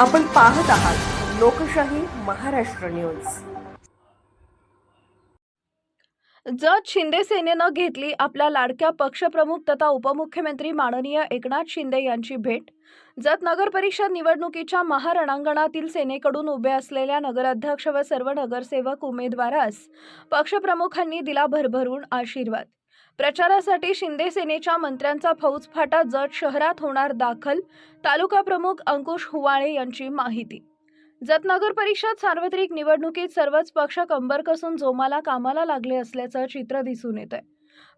आपण पाहत आहात लोकशाही महाराष्ट्र न्यूज. जत शिंदे सेनेनं घेतली आपल्या लाडक्या पक्षप्रमुख तथा उपमुख्यमंत्री माननीय एकनाथ शिंदे यांची भेट. जत नगर परिषद निवडणुकीच्या महारणांगणातील सेनेकडून उभे असलेल्या नगराध्यक्ष व सर्व नगरसेवक उमेदवारास पक्षप्रमुखांनी दिला भरभरून आशीर्वाद. प्रचारासाठी शिंदे सेनेच्या मंत्र्यांचा फौजफाटा जत शहरात होणार दाखल तालुका प्रमुख अंकुश हुवाळे यांची माहिती. जत नगर परिषद सार्वत्रिक निवडणुकीत सर्वच पक्ष कंबर कसून जोमाला कामाला लागले असल्याचं चित्र दिसून येत आहे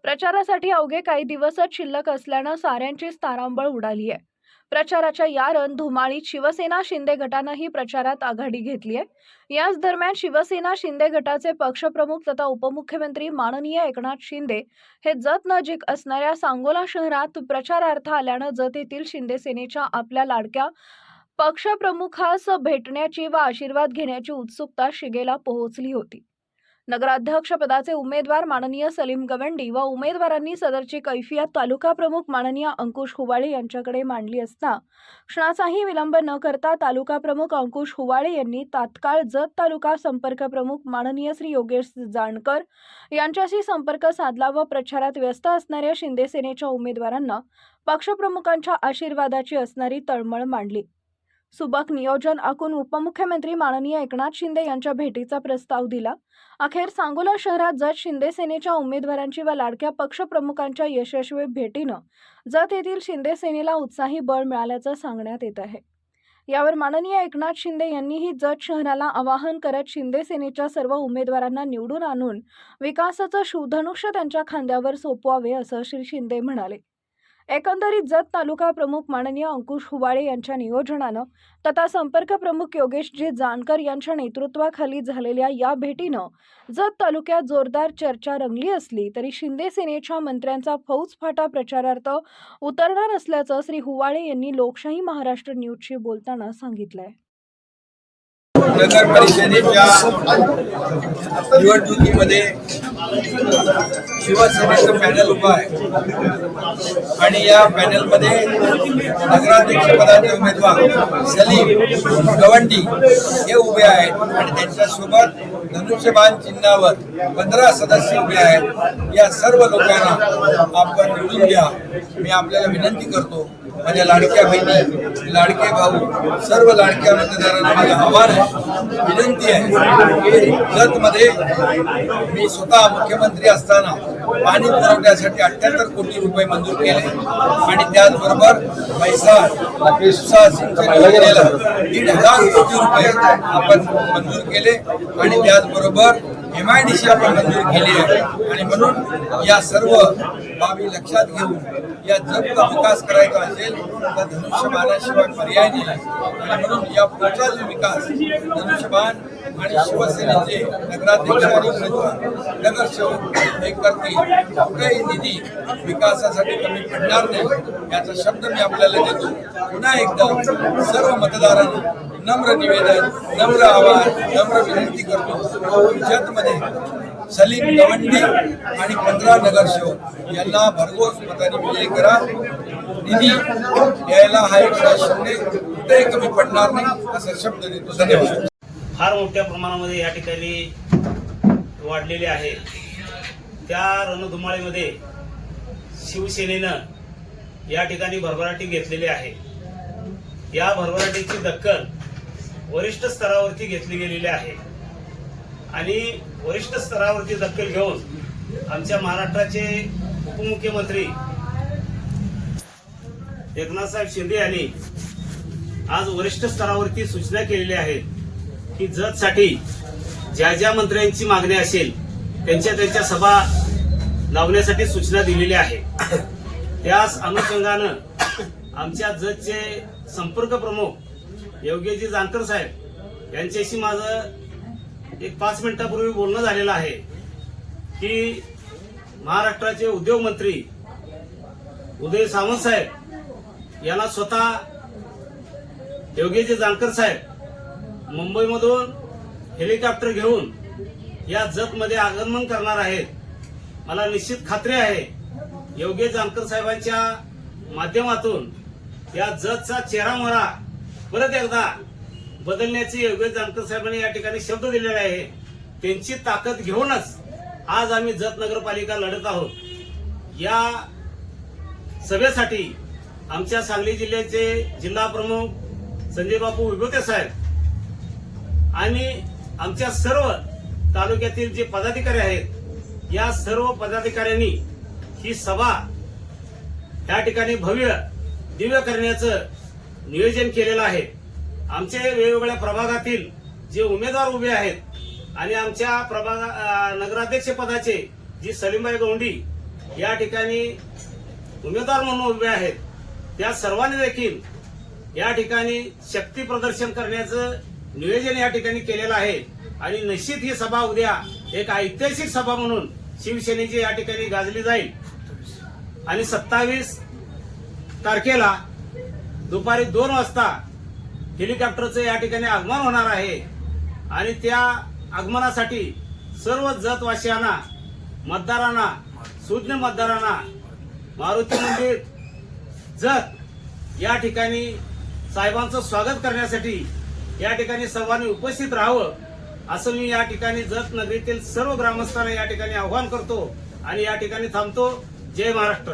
प्रचारासाठी अवघे काही दिवसच शिल्लक असल्यानं साऱ्यांचीच तारांबळ उडाली आहे प्रचाराच्या या रणधुमाळीत शिवसेना शिंदे गटानंही प्रचारात आघाडी घेतली आहे. याच दरम्यान शिवसेना शिंदे गटाचे पक्षप्रमुख तथा उपमुख्यमंत्री माननीय एकनाथ शिंदे हे जत नजीक असणाऱ्या सांगोला शहरात प्रचारार्थ आल्यानं जत येथील शिंदे सेनेच्या आपल्या लाडक्या पक्षप्रमुखास भेटण्याची व आशीर्वाद घेण्याची उत्सुकता शिगेला पोहोचली होती. नगराध्यक्षपदाचे उमेदवार माननीय सलीम गवंडी व उमेदवारांनी सदरची कैफियत तालुका प्रमुख माननीय अंकुश हुवाळे यांच्याकडे मांडली असता क्षणाचाही विलंब न करता तालुका प्रमुख अंकुश हुवाळे यांनी तात्काळ जत तालुका संपर्क प्रमुख माननीय श्री योगेश जाणकर यांच्याशी संपर्क साधला व प्रचारात व्यस्त असणाऱ्या शिंदे सेनेच्या उमेदवारांना पक्षप्रमुखांच्या आशीर्वादाची असणारी तळमळ मांडली. सुबक नियोजन आखून उपमुख्यमंत्री माननीय एकनाथ शिंदे यांच्या भेटीचा प्रस्ताव दिला. अखेर सांगोला शहरात जत शिंदे सेनेच्या उमेदवारांची व लाडक्या पक्षप्रमुखांच्या यशस्वी भेटीनं जत येथील शिंदे सेनेला उत्साही बळ मिळाल्याचं सांगण्यात येत आहे. यावर माननीय एकनाथ शिंदे यांनीही जत शहराला आवाहन करत शिंदे सेनेच्या सर्व उमेदवारांना निवडून आणून विकासाचं शुधनुष्य त्यांच्या खांद्यावर सोपवावे असं श्री शिंदे म्हणाले. एकंदरीत जत तालुका प्रमुख माननीय अंकुश हुवाळे यांच्या नियोजनानं तथा संपर्क प्रमुख योगेशजी जानकर यांच्या नेतृत्वाखाली झालेल्या या भेटीनं जत तालुक्यात जोरदार चर्चा रंगली असली तरी शिंदे सेनेच्या मंत्र्यांचा फौजफाटा प्रचारार्थ उतरणार असल्याचं श्री हुवाळे यांनी लोकशाही महाराष्ट्र न्यूजशी बोलताना सांगितलंय. नगर परिषदेच्या निवडणुकीमध्ये शिवसेनेचं पॅनल उभं आहे. आणि या पॅनलमध्ये नगराध्यक्ष पदाचे उमेदवार सलीम गवंडी हे उभे आहेत. आणि त्यांच्यासोबत धनुष्यबाण चिन्हावर पंधरा सदस्य उभे आहेत. या सर्व लोकांना आपण निवडून घ्या. मी आपल्याला विनंती करतो माझ्या लाडक्या बहिणी लाडके भाऊ सर्व लाडक्या मतदारांना माझं आव्हान आहे. विनंती आहे. की जतमध्ये मी स्वतः मुख्यमंत्री असताना पाणी पुरवण्यासाठी अठ्ठ्याहत्तर कोटी रुपये मंजूर केले. आणि त्याचबरोबर पैसा सिंचन योजनेला दीड हजार कोटी रुपये आपण मंजूर केले. आणि त्याचबरोबर एम आय डी सी आपण मंजूर केली आहे. आणि म्हणून या सर्व बाबी लक्षात घेऊन या जगचा विकास करायचा असेल तर धनुष्यबाणाशिवाय पर्याय नाही. आणि म्हणून या पुढचा जो विकास धनुष्यबाण आणि शिवसेनेचे नगराध्यक्ष आणि उमेदवार नगरसेवक हे करतील कुठेही निधी विकासासाठी कमी पडणार नाही. याचा शब्द मी आपल्याला देतो. पुन्हा एकदा सर्व मतदारांना नम्र निवेदन नम्र आवाहन नम्र विनंती करतो. जतमध्ये सलीम गवंडी आणि पंधरा नगरसेवक यांना भरघोस मताने विजय करा. निधी द्यायला हा एक शिंदे कुठेही कमी पडणार नाही असा शब्द देतो. धन्यवाद. फार मोठ्या प्रमाणामध्ये या ठिकाणी वाढलेले आहे. त्या रणधुमाळीमध्ये शिवसेनेनं या ठिकाणी भरभराटी घेतलेली आहे. या भरभराटीची दखल वरिष्ठ स्तरावरती घेतली गेलेली आहे. आणि वरिष्ठ स्तरावरती दखल घेऊन आमच्या महाराष्ट्राचे उपमुख्यमंत्री एकनाथसाहेब शिंदे यांनी आज वरिष्ठ स्तरावरती सूचना केलेल्या आहेत की जतसाठी ज्या ज्या मंत्र्यांची मागणी असेल त्यांच्या त्यांच्या सभा लावण्यासाठी सूचना दिलेल्या आहे त्याच अनुषंगानं आमच्या जतचे संपर्क प्रमुख योगेजी जानकर साहेब यांच्याशी माझं एक पाच मिनिटापूर्वी बोलणं झालेलं आहे की महाराष्ट्राचे उद्योग मंत्री उदय सावंत साहेब यांना स्वतः योगेशजी जानकर साहेब मुंबईमधून हेलिकॉप्टर घेऊन या जतमध्ये आगमन करणार आहेत. मला निश्चित खात्री आहे योगेश जानकर साहेबांच्या माध्यमातून या जतचा चेहरा मोहरा परत एकदा बदलण्याचे योगेश जानकर साहेबांनी या ठिकाणी शब्द दिलेला आहे. त्यांची ताकद घेऊनच आज आम्ही जत नगरपालिका लढत आहोत. या सभेसाठी आमच्या सांगली जिल्ह्याचे जिल्हा प्रमुख संजय बापू विभूते साहेब आणि आमच्या सर्व तालुक्यातील जे पदाधिकारी आहेत या सर्व पदाधिकाऱ्यांनी ही सभा या ठिकाणी भव्य दिव्य करण्याचं नियोजन केलेलं आहे. आमचे वेगवेगळ्या प्रभागातील जे उमेदवार उभे आहेत आणि आमच्या प्रभाग नगराध्यक्ष पदाचे जी सलीमबाई गौंडी या ठिकाणी उमेदवार म्हणून उभे आहेत त्या सर्वांनी देखील या ठिकाणी शक्ती प्रदर्शन करण्याचं नियोजन या ठिकाणी केलेलं आहे. आणि निश्चित ही सभा उद्या एक ऐतिहासिक सभा म्हणून शिवसेनेची या ठिकाणी गाजली जाईल. आणि सत्तावीस तारखेला दुपारी दोन वाजता हेलिकॉप्टरचं या ठिकाणी आगमन होणार आहे. आणि त्या आगमनासाठी सर्व जतवासियांना मतदारांना सुज्ञ मतदारांना मारुती मंदिर जत या ठिकाणी साहेबांचं स्वागत करण्यासाठी या ठिकाणी सर्वांनी उपस्थित राहावं असं मी या ठिकाणी जत नगरीतील सर्व ग्रामस्थांना या ठिकाणी आव्हान करतो आणि या ठिकाणी थांबतो. जय महाराष्ट्र.